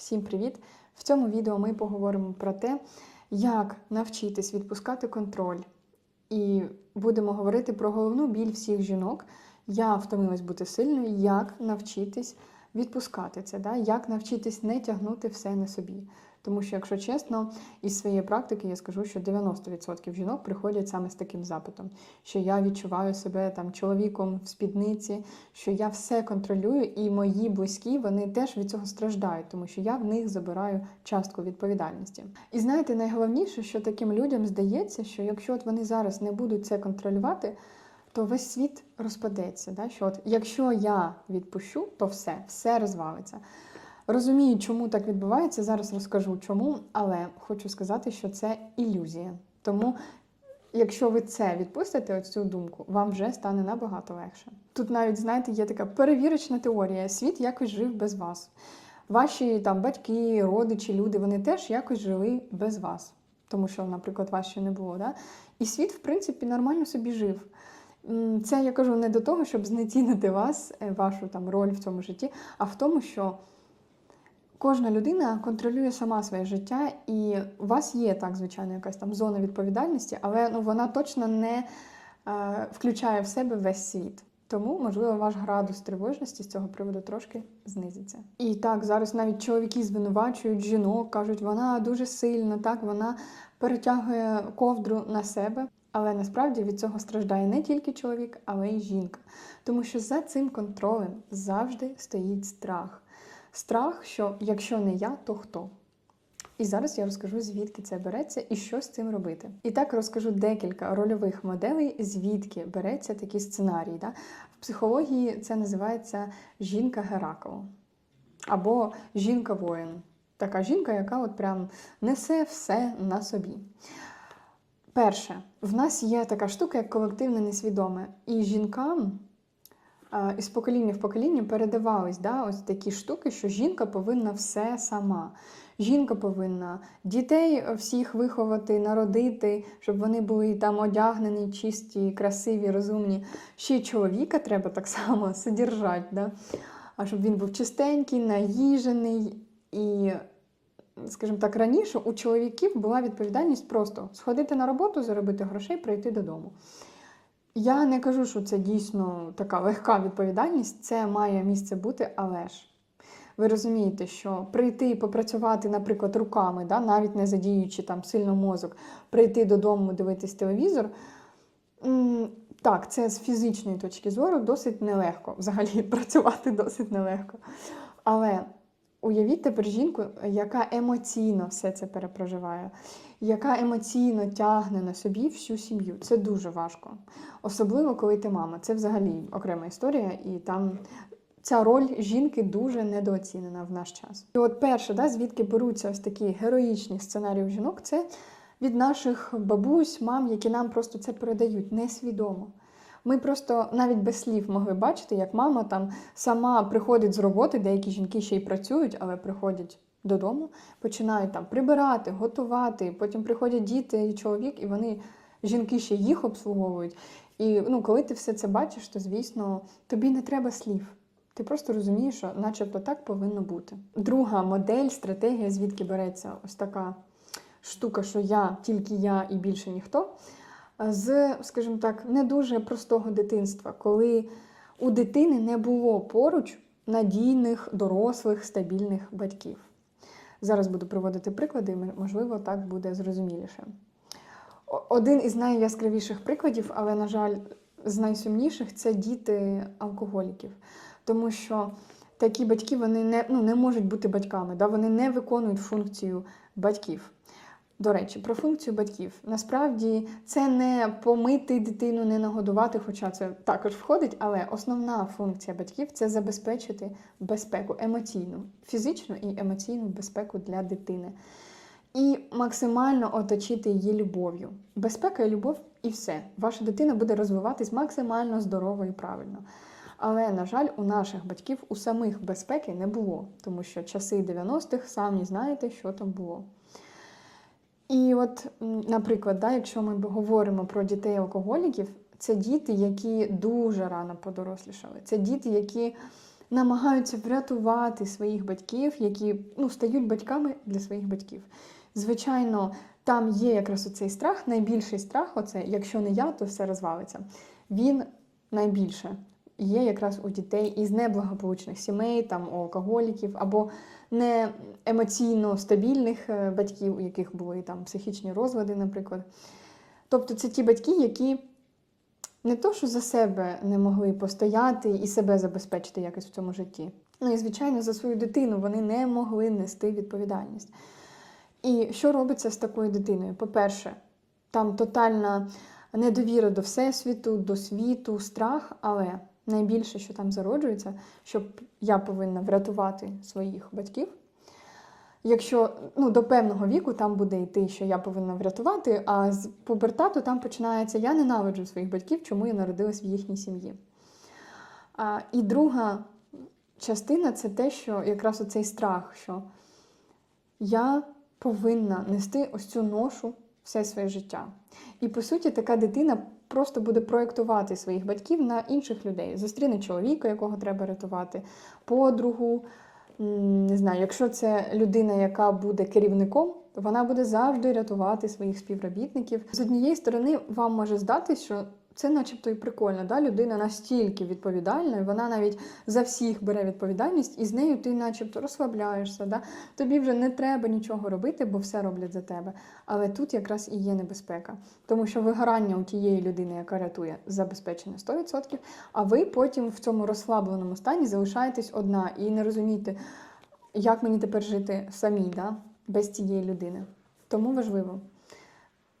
Всім привіт! В цьому відео ми поговоримо про те, як навчитись відпускати контроль. І будемо говорити про головну біль всіх жінок. Я втомилась бути сильною, як навчитись відпускати це, да? як навчитись не тягнути все на собі. Тому що, якщо чесно, із своєї практики я скажу, що 90% жінок приходять саме з таким запитом, що я відчуваю себе там чоловіком в спідниці, що я все контролюю, і мої близькі вони теж від цього страждають, тому що я в них забираю частку відповідальності. І знаєте, найголовніше, що таким людям здається, що якщо от вони зараз не будуть це контролювати, то весь світ розпадеться. Да? Що от якщо я відпущу, то все, все розвалиться. Розумію, чому так відбувається. Зараз розкажу чому, але хочу сказати, що це ілюзія. Тому, якщо ви це відпустите, оцю думку, вам вже стане набагато легше. Тут навіть, знаєте, є така перевірочна теорія: світ якось жив без вас. Ваші там батьки, родичі, люди, вони теж якось жили без вас, тому що, наприклад, вас ще не було. Да? І світ, в принципі, нормально собі жив. Це я кажу не до того, щоб знецінити вас, е, вашу там роль в цьому житті, а в тому, що кожна людина контролює сама своє життя, і у вас є так, звичайно, якась там зона відповідальності, але ну, вона точно не е, включає в себе весь світ. Тому, можливо, ваш градус тривожності з цього приводу трошки знизиться. І так, зараз навіть чоловіки звинувачують жінок, кажуть, вона дуже сильна, так вона перетягує ковдру на себе. Але насправді від цього страждає не тільки чоловік, але й жінка. Тому що за цим контролем завжди стоїть страх. Страх, що якщо не я, то хто? І зараз я розкажу, звідки це береться і що з цим робити. І так розкажу декілька рольових моделей, звідки береться такий сценарій. Да? В психології це називається жінка Геракл або жінка-воїн. Така жінка, яка от прям несе все на собі. Перше, в нас є така штука, як колективне несвідоме. І жінкам із покоління в покоління передавались да, ось такі штуки, що жінка повинна все сама. Жінка повинна дітей всіх виховати, народити, щоб вони були там одягнені, чисті, красиві, розумні. Ще чоловіка треба так само содержати, да? а щоб він був чистенький, наїжений і скажімо так, раніше у чоловіків була відповідальність просто сходити на роботу, заробити грошей, прийти додому. Я не кажу, що це дійсно така легка відповідальність, це має місце бути, але ж. Ви розумієте, що прийти і попрацювати, наприклад, руками, да, навіть не задіючи там сильно мозок, прийти додому, дивитись телевізор. Так, це з фізичної точки зору досить нелегко. Взагалі працювати досить нелегко. Але Уявіть тепер жінку, яка емоційно все це перепроживає, яка емоційно тягне на собі всю сім'ю. Це дуже важко. Особливо, коли ти мама. Це взагалі окрема історія, і там ця роль жінки дуже недооцінена в наш час. І от перше, да, звідки беруться ось такі героїчні сценарії в жінок, це від наших бабусь, мам, які нам просто це передають несвідомо. Ми просто навіть без слів могли бачити, як мама там сама приходить з роботи, деякі жінки ще й працюють, але приходять додому, починають там прибирати, готувати. Потім приходять діти і чоловік, і вони жінки ще їх обслуговують. І ну, коли ти все це бачиш, то звісно тобі не треба слів. Ти просто розумієш, що начебто так повинно бути. Друга модель, стратегія, звідки береться ось така штука, що я, тільки я і більше ніхто з, скажімо так, не дуже простого дитинства, коли у дитини не було поруч надійних, дорослих, стабільних батьків. Зараз буду приводити приклади, можливо, так буде зрозуміліше. Один із найяскравіших прикладів, але, на жаль, з найсумніших це діти алкоголіків. Тому що такі батьки вони не ну, не можуть бути батьками, да? вони не виконують функцію батьків. До речі, про функцію батьків. Насправді це не помити дитину, не нагодувати, хоча це також входить, але основна функція батьків це забезпечити безпеку емоційну, фізичну і емоційну безпеку для дитини. І максимально оточити її любов'ю. Безпека і любов, і все. Ваша дитина буде розвиватись максимально здорово і правильно. Але, на жаль, у наших батьків у самих безпеки не було, тому що часи 90-х самі знаєте, що там було. І от, наприклад, да, якщо ми говоримо про дітей-алкоголіків, це діти, які дуже рано подорослішали. Це діти, які намагаються врятувати своїх батьків, які ну, стають батьками для своїх батьків. Звичайно, там є якраз оцей страх, найбільший страх, оце, якщо не я, то все розвалиться. Він найбільше є якраз у дітей із неблагополучних сімей, там у алкоголіків або не емоційно стабільних е, батьків, у яких були там психічні розлади, наприклад. Тобто це ті батьки, які не то, що за себе не могли постояти і себе забезпечити якось в цьому житті. Ну і, звичайно, за свою дитину вони не могли нести відповідальність. І що робиться з такою дитиною? По-перше, там тотальна недовіра до всесвіту, до світу, страх, але найбільше, що там зароджується, що я повинна врятувати своїх батьків. Якщо ну, до певного віку там буде йти, що я повинна врятувати, а з пубертату там починається Я ненавиджу своїх батьків, чому я народилась в їхній сім'ї. А, І друга частина це те, що якраз оцей страх, що я повинна нести ось цю ношу все своє життя. І по суті, така дитина просто буде проєктувати своїх батьків на інших людей. Зустріне чоловіка, якого треба рятувати, подругу. Не знаю, якщо це людина, яка буде керівником, вона буде завжди рятувати своїх співробітників. З однієї сторони, вам може здатись, що це начебто і прикольно. Да? Людина настільки відповідальна, вона навіть за всіх бере відповідальність, і з нею ти начебто розслабляєшся. Да? Тобі вже не треба нічого робити, бо все роблять за тебе. Але тут якраз і є небезпека. Тому що вигорання у тієї людини, яка рятує, забезпечене 100%, а ви потім в цьому розслабленому стані залишаєтесь одна і не розумієте, як мені тепер жити самій, да? без цієї людини. Тому важливо.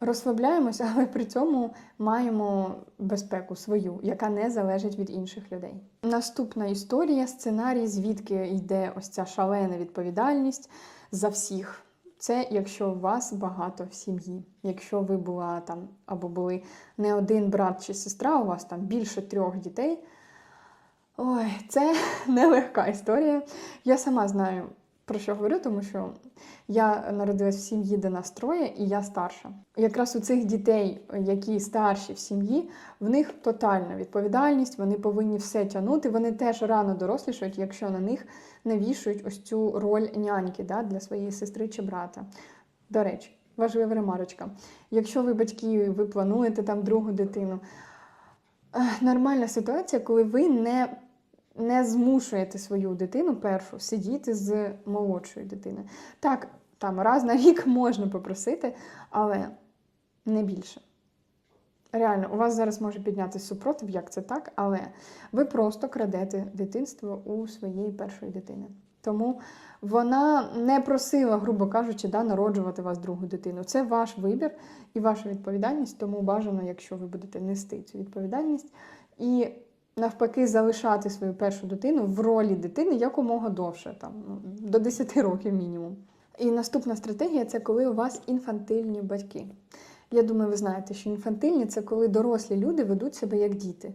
Розслабляємося, але при цьому маємо безпеку свою, яка не залежить від інших людей. Наступна історія, сценарій, звідки йде ось ця шалена відповідальність за всіх. Це якщо у вас багато в сім'ї. Якщо ви була там або були не один брат чи сестра, у вас там більше трьох дітей. Ой, це нелегка історія. Я сама знаю, про що говорю, тому що я народилась в сім'ї, де нас троє, і я старша. Якраз у цих дітей, які старші в сім'ї, в них тотальна відповідальність, вони повинні все тягнути. Вони теж рано дорослішають, якщо на них не вішають ось цю роль няньки да, для своєї сестри чи брата. До речі, важлива ремарочка. Якщо ви батьки, ви плануєте там другу дитину. е, Нормальна ситуація, коли ви не не змушуєте свою дитину першу сидіти з молодшою дитиною. Так, там раз на рік можна попросити, але не більше. Реально, у вас зараз може піднятися супротив, як це так, але ви просто крадете дитинство у своєї першої дитини. Тому вона не просила, грубо кажучи, да, народжувати вас другу дитину. Це ваш вибір і ваша відповідальність, тому бажано, якщо ви будете нести цю відповідальність і навпаки залишати свою першу дитину в ролі дитини якомога довше, там, ну, до 10 років мінімум. І наступна стратегія це коли у вас інфантильні батьки. Я думаю, ви знаєте, що інфантильні це коли дорослі люди ведуть себе як діти.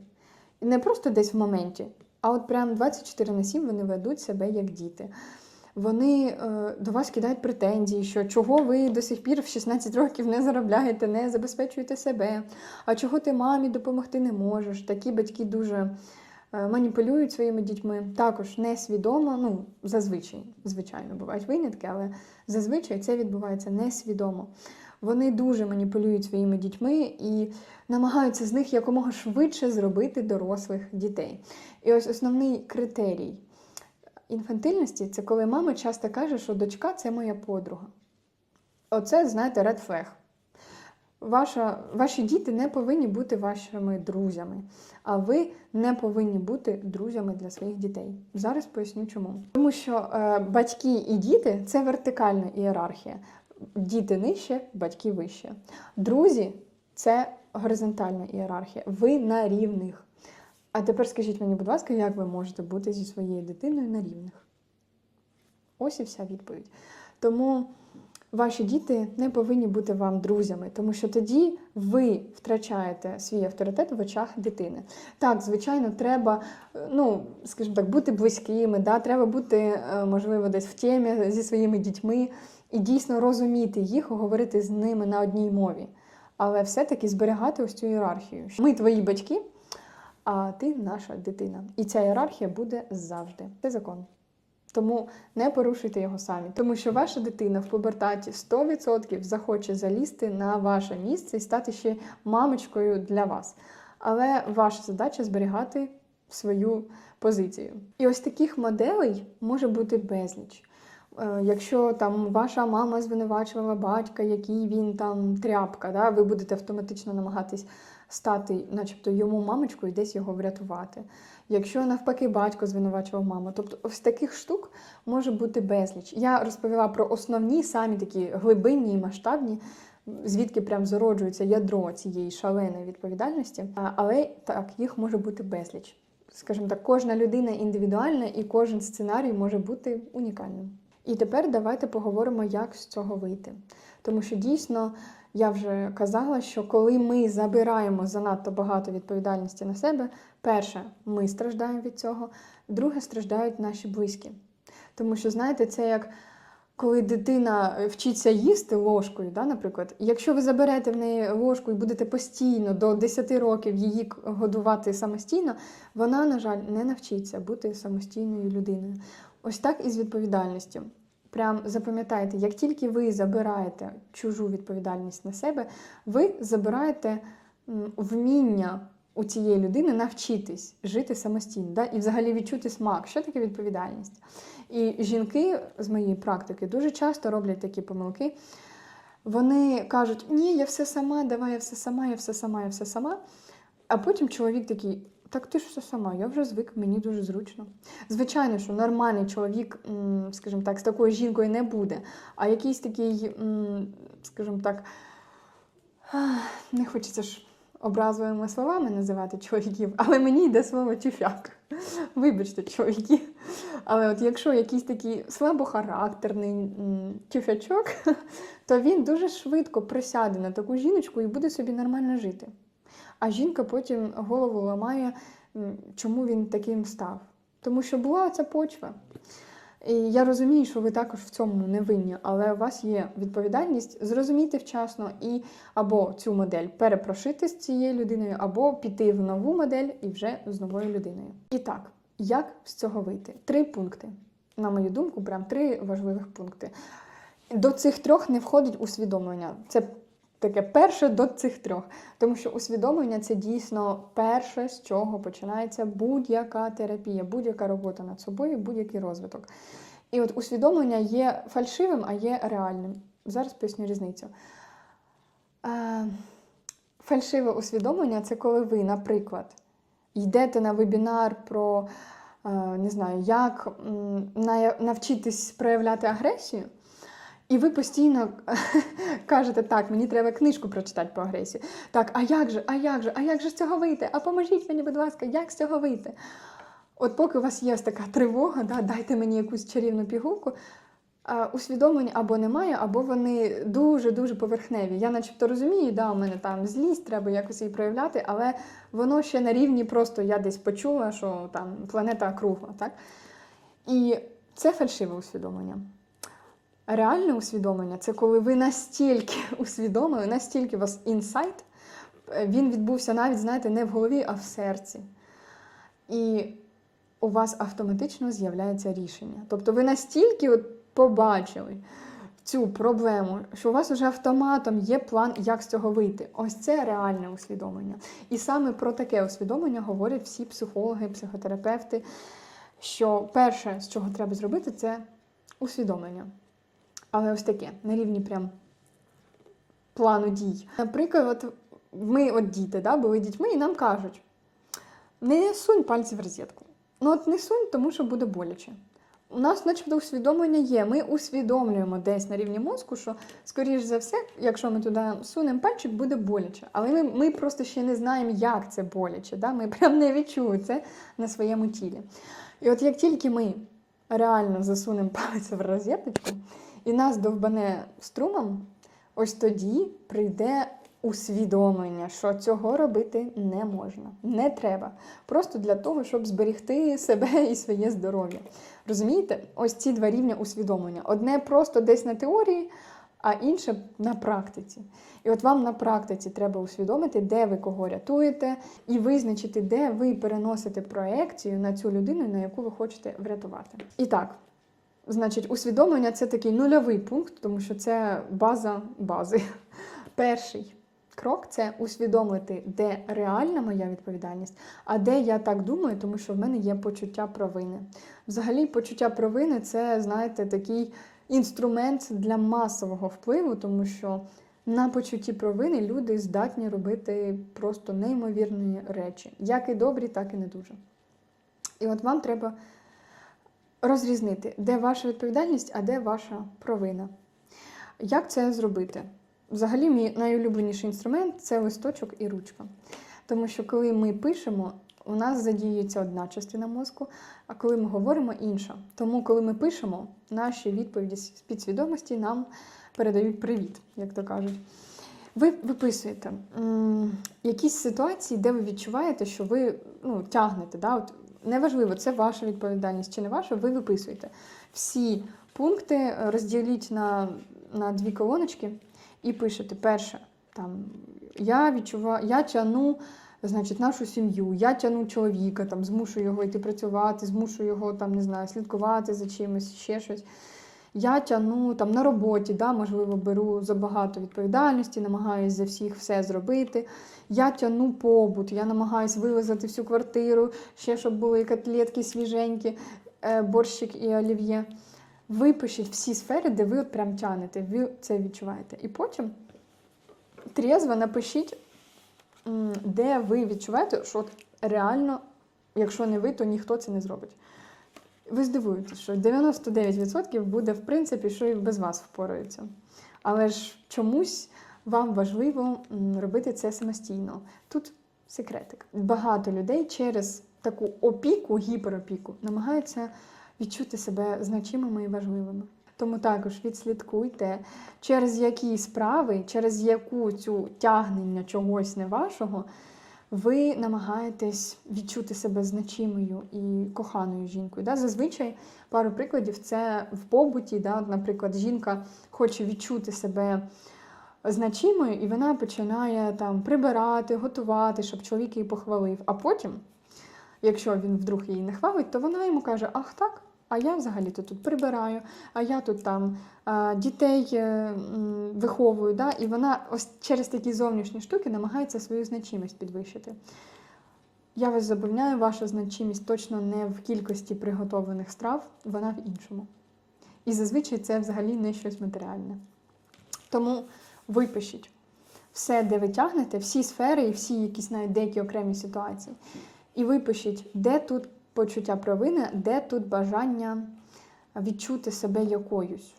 І не просто десь в моменті, а от прям 24 на 7 вони ведуть себе як діти. Вони е, до вас кидають претензії, що чого ви до сих пір в 16 років не заробляєте, не забезпечуєте себе, а чого ти мамі допомогти не можеш. Такі батьки дуже е, маніпулюють своїми дітьми. Також несвідомо, ну, зазвичай, звичайно, бувають винятки, але зазвичай це відбувається несвідомо. Вони дуже маніпулюють своїми дітьми і намагаються з них якомога швидше зробити дорослих дітей. І ось основний критерій інфантильності це коли мама часто каже, що дочка це моя подруга. Оце, знаєте, red flag. Ваша, ваші діти не повинні бути вашими друзями, а ви не повинні бути друзями для своїх дітей. Зараз поясню чому. Тому що е, батьки і діти це вертикальна ієрархія. Діти нижче, батьки вище. Друзі це горизонтальна ієрархія. Ви на рівних. А тепер скажіть мені, будь ласка, як ви можете бути зі своєю дитиною на рівних? Ось і вся відповідь. Тому ваші діти не повинні бути вам друзями, тому що тоді ви втрачаєте свій авторитет в очах дитини. Так, звичайно, треба, е, ну, скажімо так, бути близькими, да? треба бути, е, можливо, десь в темі зі своїми дітьми і дійсно розуміти їх, говорити з ними на одній мові. Але все-таки зберігати ось цю ієрархію. Ми твої батьки. А ти наша дитина. І ця ієрархія буде завжди. Це закон. Тому не порушуйте його самі, тому що ваша дитина в пубертаті 100% захоче залізти на ваше місце і стати ще мамочкою для вас. Але ваша задача зберігати свою позицію. І ось таких моделей може бути безліч. Е, Якщо там ваша мама звинувачувала батька, який він там тряпка, да, ви будете автоматично намагатись стати, начебто, йому мамочкою і десь його врятувати. Якщо навпаки батько звинувачував маму, тобто ось таких штук може бути безліч. Я розповіла про основні, самі такі глибинні і масштабні, звідки прям зароджується ядро цієї шаленої відповідальності. Але так, їх може бути безліч. Скажімо так, кожна людина індивідуальна і кожен сценарій може бути унікальним. І тепер давайте поговоримо, як з цього вийти. Тому що дійсно я вже казала, що коли ми забираємо занадто багато відповідальності на себе, перше, ми страждаємо від цього, друге, страждають наші близькі. Тому що, знаєте, це як коли дитина вчиться їсти ложкою, да, наприклад, якщо ви заберете в неї ложку і будете постійно до 10 років її годувати самостійно, вона, на жаль, не навчиться бути самостійною людиною. Ось так і з відповідальністю. Прям запам'ятайте, як тільки ви забираєте чужу відповідальність на себе, ви забираєте вміння у цієї людини навчитись жити самостійно, да? і взагалі відчути смак, що таке відповідальність. І жінки з моєї практики дуже часто роблять такі помилки. Вони кажуть, ні, я все сама, давай я все сама, я все сама, я все сама. А потім чоловік такий, так ти ж все сама, я вже звик, мені дуже зручно. Звичайно, що нормальний чоловік, скажімо так, з такою жінкою не буде. А якийсь такий, скажімо так, не хочеться ж образливими словами називати чоловіків, але мені йде слово тюфяк. Вибачте, чоловіки. Але от якщо якийсь такий слабохарактерний тюфячок, то він дуже швидко присяде на таку жіночку і буде собі нормально жити. А жінка потім голову ламає, чому він таким став. Тому що була ця почва. І я розумію, що ви також в цьому не винні, але у вас є відповідальність зрозуміти вчасно і або цю модель перепрошити з цією людиною, або піти в нову модель і вже з новою людиною. І так, як з цього вийти? Три пункти. На мою думку, прям три важливих пункти. До цих трьох не входить усвідомлення. Це таке перше до цих трьох. Тому що усвідомлення це дійсно перше, з чого починається будь-яка терапія, будь-яка робота над собою, будь-який розвиток. І от усвідомлення є фальшивим, а є реальним. Зараз поясню різницю. Е, фальшиве усвідомлення це коли ви, наприклад, йдете на вебінар про е, не знаю, як навчитись проявляти агресію. І ви постійно кажете, так, мені треба книжку прочитати по агресії. Так, а як же, а як же, а як же з цього вийти? А поможіть мені, будь ласка, як з цього вийти? От поки у вас є така тривога, да, дайте мені якусь чарівну пігулку, усвідомлень або немає, або вони дуже-дуже поверхневі. Я начебто розумію, да, у мене там злість, треба якось її проявляти, але воно ще на рівні просто я десь почула, що там планета кругла. Так? І це фальшиве усвідомлення. Реальне усвідомлення це коли ви настільки усвідомили, настільки у вас інсайт, е, він відбувся навіть, знаєте, не в голові, а в серці. І у вас автоматично з'являється рішення. Тобто ви настільки от побачили цю проблему, що у вас вже автоматом є план, як з цього вийти. Ось це реальне усвідомлення. І саме про таке усвідомлення говорять всі психологи, психотерапевти. Що перше, з чого треба зробити, це усвідомлення. Але ось таке, на рівні прям плану дій. Наприклад, ми, от діти, да, були дітьми, і нам кажуть: не сунь пальці в розетку. Ну, от не сунь, тому що буде боляче. У нас, начебто, усвідомлення є. Ми усвідомлюємо десь на рівні мозку, що, скоріш за все, якщо ми туди сунемо пальчик, буде боляче. Але ми, ми просто ще не знаємо, як це боляче. Да? Ми прям не відчули це на своєму тілі. І от як тільки ми реально засунемо палець в розеточку, і нас довбане струмом, ось тоді прийде усвідомлення, що цього робити не можна, не треба. Просто для того, щоб зберегти себе і своє здоров'я. Розумієте? Ось ці два рівня усвідомлення. Одне просто десь на теорії, а інше на практиці. І от вам на практиці треба усвідомити, де ви кого рятуєте, і визначити, де ви переносите проекцію на цю людину, на яку ви хочете врятувати. І так, значить, усвідомлення це такий нульовий пункт, тому що це база бази. Перший крок це усвідомити, де реальна моя відповідальність, а де я так думаю, тому що в мене є почуття провини. Взагалі, почуття провини це, знаєте, такий інструмент для масового впливу, тому що на почутті провини люди здатні робити просто неймовірні речі, як і добрі, так і не дуже. І от вам треба розрізнити, де ваша відповідальність, а де ваша провина. Як це зробити? Взагалі, мій найулюбленіший інструмент це листочок і ручка. Тому що коли ми пишемо, у нас задіюється одна частина мозку, а коли ми говоримо інша. Тому, коли ми пишемо, наші відповіді з підсвідомості нам передають привіт, як то кажуть. Ви виписуєте м, якісь ситуації, де ви відчуваєте, що ви ну, тягнете. Да? От, неважливо, це ваша відповідальність чи не ваша, ви виписуєте. Всі пункти розділіть на, на дві колоночки і пишете: перше, там, я відчуваю, я тяну значить, нашу сім'ю, я тяну чоловіка, там, змушу його йти працювати, змушу його там, не знаю, слідкувати за чимось, ще щось. Я тяну там на роботі, да, можливо, беру забагато відповідальності, намагаюся за всіх все зробити. Я тяну побут, я намагаюся вилизати всю квартиру, ще щоб були котлетки свіженькі, е, борщик і олів'є. Випишіть всі сфери, де ви от прям тянете, ви це відчуваєте. І потім трезво напишіть, де ви відчуваєте, що от реально, якщо не ви, то ніхто це не зробить. Ви здивуєтесь, що 99% буде, в принципі, що і без вас впораються. Але ж чомусь вам важливо робити це самостійно. Тут секретик. Багато людей через таку опіку, гіперопіку, намагаються відчути себе значимими і важливими. Тому також відслідкуйте, через які справи, через яку цю тягнення чогось не вашого, ви намагаєтесь відчути себе значимою і коханою жінкою. Да? Зазвичай пару прикладів це в побуті. Да? От, Наприклад, жінка хоче відчути себе значимою, і вона починає там прибирати, готувати, щоб чоловік її похвалив. А потім, якщо він вдруг її не хвалить, то вона йому каже: Ах, так. А я взагалі-то тут прибираю, а я тут там дітей е, виховую. Да? І вона ось через такі зовнішні штуки намагається свою значимість підвищити. Я вас запевняю, ваша значимість точно не в кількості приготованих страв, вона в іншому. І зазвичай це взагалі не щось матеріальне. Тому випишіть все, де ви тягнете, всі сфери і всі якісь навіть деякі окремі ситуації. І випишіть, де тут почуття провини, де тут бажання відчути себе якоюсь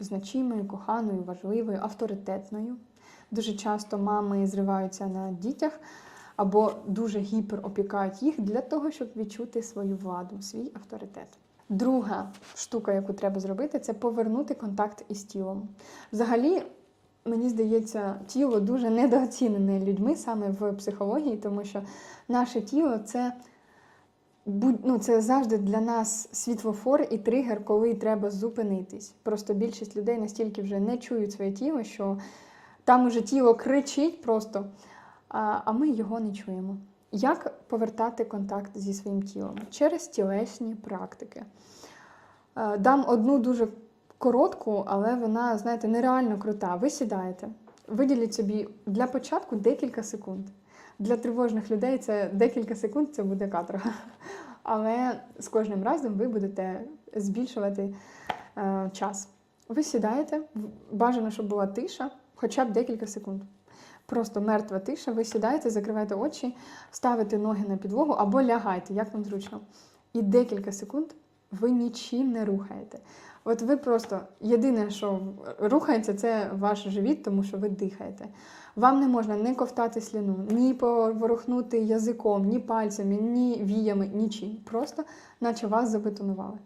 значимою, коханою, важливою, авторитетною. Дуже часто мами зриваються на дітях або дуже гіперопікають їх для того, щоб відчути свою владу, свій авторитет. Друга штука, яку треба зробити, це повернути контакт із тілом. Взагалі, мені здається, тіло дуже недооцінене людьми саме в психології, тому що наше тіло це будь- ну, це завжди для нас світлофор і тригер, коли треба зупинитись. Просто більшість людей настільки вже не чують своє тіло, що там уже тіло кричить просто, а, а ми його не чуємо. Як повертати контакт зі своїм тілом? Через тілесні практики. Е, Дам одну дуже коротку, але вона, знаєте, нереально крута. Ви сідаєте, виділіть собі для початку декілька секунд. Для тривожних людей це декілька секунд це буде каторга. Але з кожним разом ви будете збільшувати е, час. Ви сідаєте, бажано, щоб була тиша, хоча б декілька секунд. Просто мертва тиша, ви сідаєте, закриваєте очі, ставите ноги на підлогу або лягаєте, як вам зручно. І декілька секунд ви нічим не рухаєте. От ви просто єдине, що рухається, це ваш живіт, тому що ви дихаєте. Вам не можна не ковтати сліну, ні поворухнути язиком, ні пальцями, ні віями, нічим. Просто наче вас забетонували.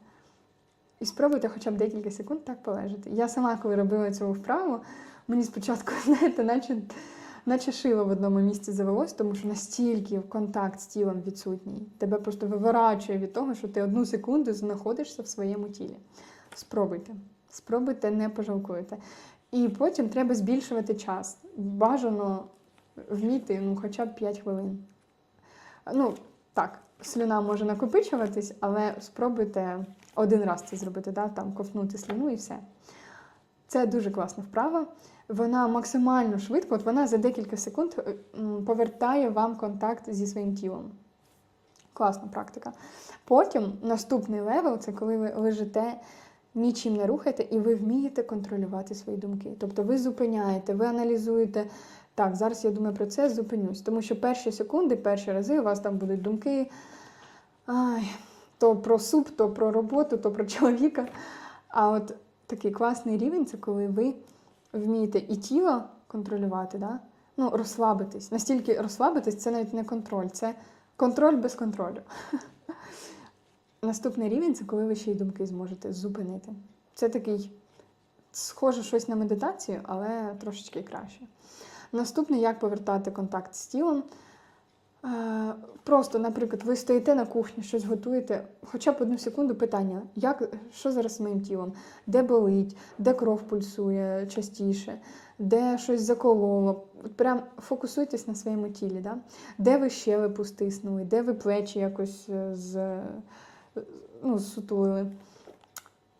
І спробуйте хоча б декілька секунд так полежати. Я сама, коли робила цю вправу, мені спочатку, знаєте, наче, наче шило в одному місці завелось, тому що настільки контакт з тілом відсутній. Тебе просто виворачує від того, що ти одну секунду знаходишся в своєму тілі. Спробуйте. Спробуйте, не пожалкуєте. І потім треба збільшувати час. Бажано вміти ну, хоча б 5 хвилин. Ну, так, слюна може накопичуватись, але спробуйте один раз це зробити, да? там ковтнути слюну і все. Це дуже класна вправа. Вона максимально швидко, от вона за декілька секунд е, повертає вам контакт зі своїм тілом. Класна практика. Потім наступний левел це коли ви лежите, нічим не рухаєте, і ви вмієте контролювати свої думки. Тобто ви зупиняєте, ви аналізуєте. Так, зараз я думаю про це, зупинюсь. Тому що перші секунди, перші рази у вас там будуть думки ай, то про суп, то про роботу, то про чоловіка. А от такий класний рівень це коли ви вмієте і тіло контролювати, да? ну, розслабитись. Настільки розслабитись це навіть не контроль, це контроль без контролю. Наступний рівень це коли ви ще й думки зможете зупинити. Це такий схоже щось на медитацію, але трошечки краще. Наступне, як повертати контакт з тілом. Е, Просто, наприклад, ви стоїте на кухні, щось готуєте, хоча б одну секунду питання, як, що зараз з моїм тілом, де болить, де кров пульсує частіше, де щось закололо. От Прям фокусуйтесь на своєму тілі, да? де ви щелепу стиснули, де ви плечі якось е, з, ну, зсутулили.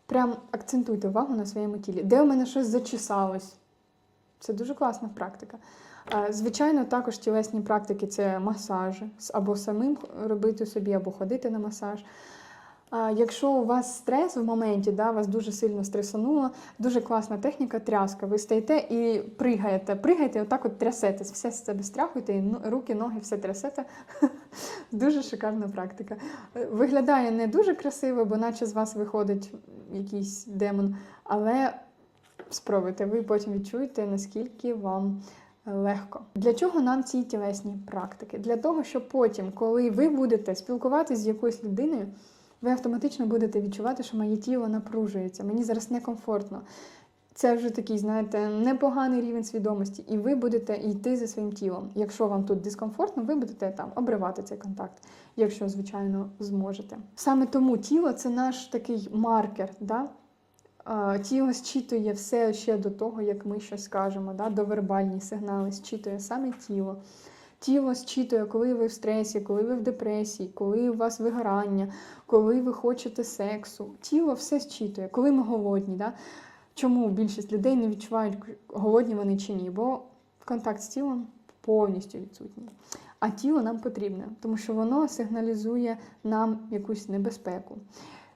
Прям акцентуйте увагу на своєму тілі. Де у мене щось зачесалось? Це дуже класна практика. Звичайно, також тілесні практики це масажі, або самим робити собі, або ходити на масаж. Якщо у вас стрес в моменті, да, вас дуже сильно стресануло, дуже класна техніка тряска. Ви стоїте і пригаєте, пригаєте, отак от трясетесь, все з себе стряхуєте, і руки, ноги, все трясете. Дуже шикарна практика. Е, Виглядає не дуже красиво, бо наче з вас виходить якийсь демон, але спробуйте, ви потім відчуєте, наскільки вам легко. Для чого нам ці тілесні практики? Для того, щоб потім, коли ви будете спілкуватися з якоюсь людиною, ви автоматично будете відчувати, що моє тіло напружується, мені зараз некомфортно. Це вже такий, знаєте, непоганий рівень свідомості, і ви будете йти за своїм тілом. Якщо вам тут дискомфортно, ви будете там обривати цей контакт, якщо, звичайно, зможете. Саме тому тіло це наш такий маркер. Да? Тіло зчитує все ще до того, як ми щось скажемо, да? довербальні сигнали зчитує саме тіло. Тіло зчитує, коли ви в стресі, коли ви в депресії, коли у вас вигорання, коли ви хочете сексу. Тіло все зчитує, коли ми голодні. Да? Чому більшість людей не відчувають, голодні вони чи ні? Бо контакт з тілом повністю відсутній. А тіло нам потрібне, тому що воно сигналізує нам якусь небезпеку.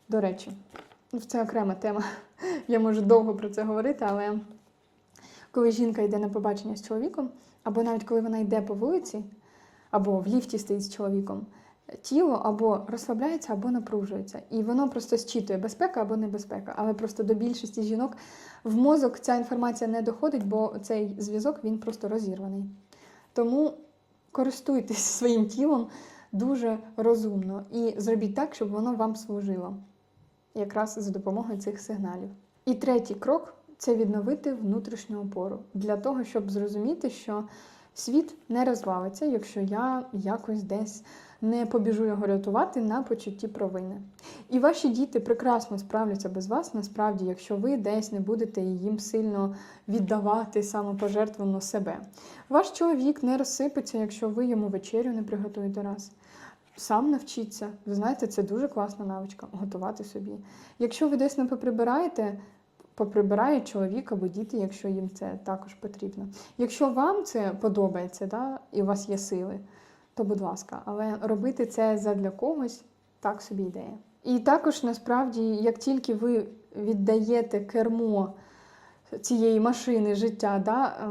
До речі, це окрема тема. Я можу довго про це говорити, але коли жінка йде на побачення з чоловіком, або навіть коли вона йде по вулиці, або в ліфті стоїть з чоловіком, тіло або розслабляється, або напружується. І воно просто зчитує безпека або небезпека. Але просто до більшості жінок в мозок ця інформація не доходить, бо цей зв'язок він просто розірваний. Тому користуйтесь своїм тілом дуже розумно і зробіть так, щоб воно вам служило якраз за допомогою цих сигналів. І третій крок це відновити внутрішню опору для того, щоб зрозуміти, що світ не розвалиться, якщо я якось десь не побіжу його рятувати на почутті провини. І ваші діти прекрасно справляться без вас, насправді, якщо ви десь не будете їм сильно віддавати самопожертвовано себе. Ваш чоловік не розсипеться, якщо ви йому вечерю не приготуєте раз. Сам навчіться. Ви знаєте, це дуже класна навичка готувати собі. Якщо ви десь не поприбираєте, поприбирає чоловік або діти, якщо їм це також потрібно. Якщо вам це подобається, да, і у вас є сили, то будь ласка, але робити це задля когось так собі ідея. І також насправді, як тільки ви віддаєте кермо цієї машини життя да, е,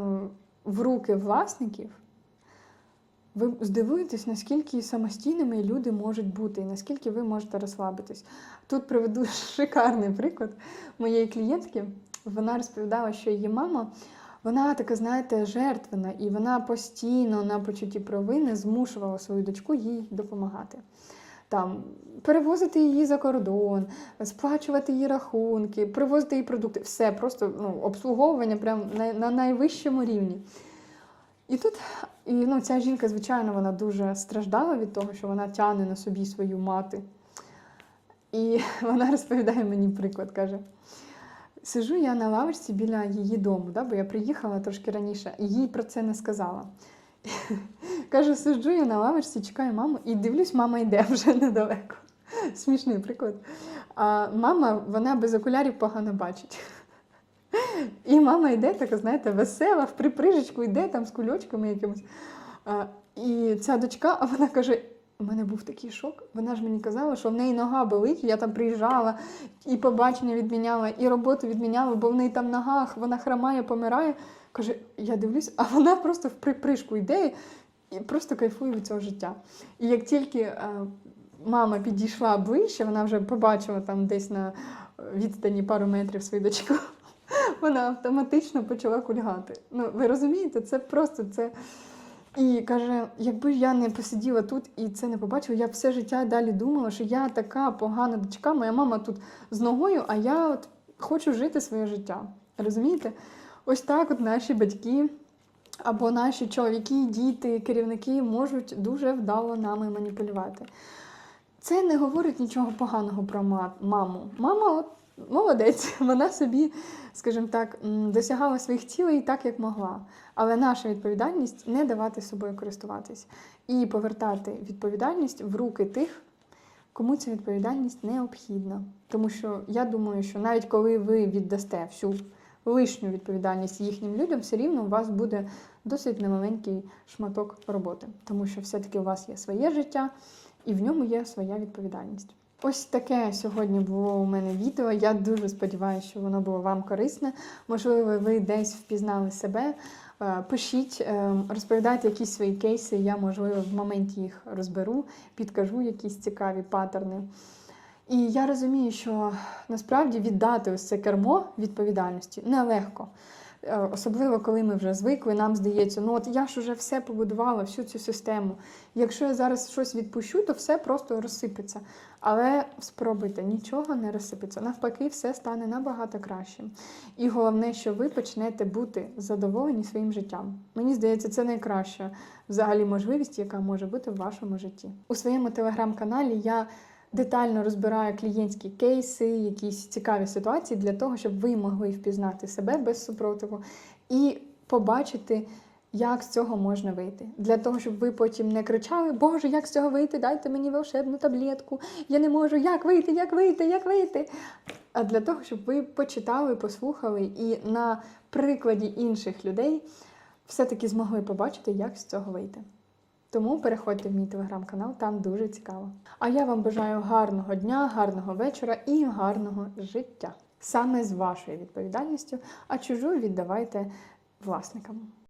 в руки власників, ви здивуєтесь, наскільки самостійними люди можуть бути, і наскільки ви можете розслабитись. Тут приведу шикарний приклад моєї клієнтки. Вона розповідала, що її мама, вона така, знаєте, жертвена, і вона постійно на почутті провини змушувала свою дочку їй допомагати. Там перевозити її за кордон, сплачувати її рахунки, привозити їй продукти. Все просто ну, обслуговування прям на, на найвищому рівні. І тут і, ну, ця жінка, звичайно, вона дуже страждала від того, що вона тягне на собі свою мати. І вона розповідає мені приклад, каже: Сижу я на лавочці біля її дому, да, бо я приїхала трошки раніше, і їй про це не сказала. Кажу, сиджу я на лавочці, чекаю маму, і дивлюсь, мама йде вже недалеко. Смішний приклад. А мама, вона без окулярів погано бачить. І мама йде, така, знаєте, весела, в приприжечку йде там з кульочками якимось. І ця дочка, а вона каже: у мене був такий шок. Вона ж мені казала, що в неї нога болить. Я там приїжджала, і побачення відміняла, і роботу відміняла, бо в неї там ногах, вона хромає, помирає. Каже, я дивлюсь, а вона просто в припришку йде і просто кайфує від цього життя. І як тільки е, мама підійшла ближче, вона вже побачила там десь на відстані пару метрів свою дочку, вона автоматично почала кульгати. Ну, ви розумієте, це просто це. І каже, якби я не посиділа тут і це не побачила, я все життя далі думала, що я така погана дочка, моя мама тут з ногою, а я от хочу жити своє життя. Розумієте? Ось так от наші батьки або наші чоловіки, діти, керівники можуть дуже вдало нами маніпулювати. Це не говорить нічого поганого про маму. Мама от молодець, вона собі, скажімо так, досягала своїх цілей так, як могла. Але наша відповідальність не давати собою користуватись і повертати відповідальність в руки тих, кому ця відповідальність необхідна. Тому що я думаю, що навіть коли ви віддасте всю лишню відповідальність їхнім людям, все рівно у вас буде досить немаленький шматок роботи, тому що все-таки у вас є своє життя і в ньому є своя відповідальність. Ось таке сьогодні було у мене відео. Я дуже сподіваюся, що воно було вам корисне. Можливо, ви десь впізнали себе. Е, Пишіть, е, розповідайте якісь свої кейси. Я, можливо, в моменті їх розберу, підкажу якісь цікаві паттерни. І я розумію, що насправді віддати ось це кермо відповідальності нелегко. Е, Особливо, коли ми вже звикли, нам здається, ну от я ж уже все побудувала, всю цю систему. Якщо я зараз щось відпущу, то все просто розсипеться. Але спробуйте, нічого не розсипеться. Навпаки, все стане набагато кращим. І головне, що ви почнете бути задоволені своїм життям. Мені здається, це найкраща взагалі можливість, яка може бути в вашому житті. У своєму телеграм-каналі я детально розбираю клієнтські кейси, якісь цікаві ситуації для того, щоб ви могли впізнати себе без супротиву і побачити. Як з цього можна вийти? Для того, щоб ви потім не кричали, Боже, як з цього вийти? Дайте мені волшебну таблетку. Я не можу, як вийти, як вийти, як вийти. А для того, щоб ви почитали, послухали і на прикладі інших людей все-таки змогли побачити, як з цього вийти. Тому переходьте в мій телеграм-канал, там дуже цікаво. А я вам бажаю гарного дня, гарного вечора і гарного життя. Саме з вашою відповідальністю, а чужу віддавайте власникам.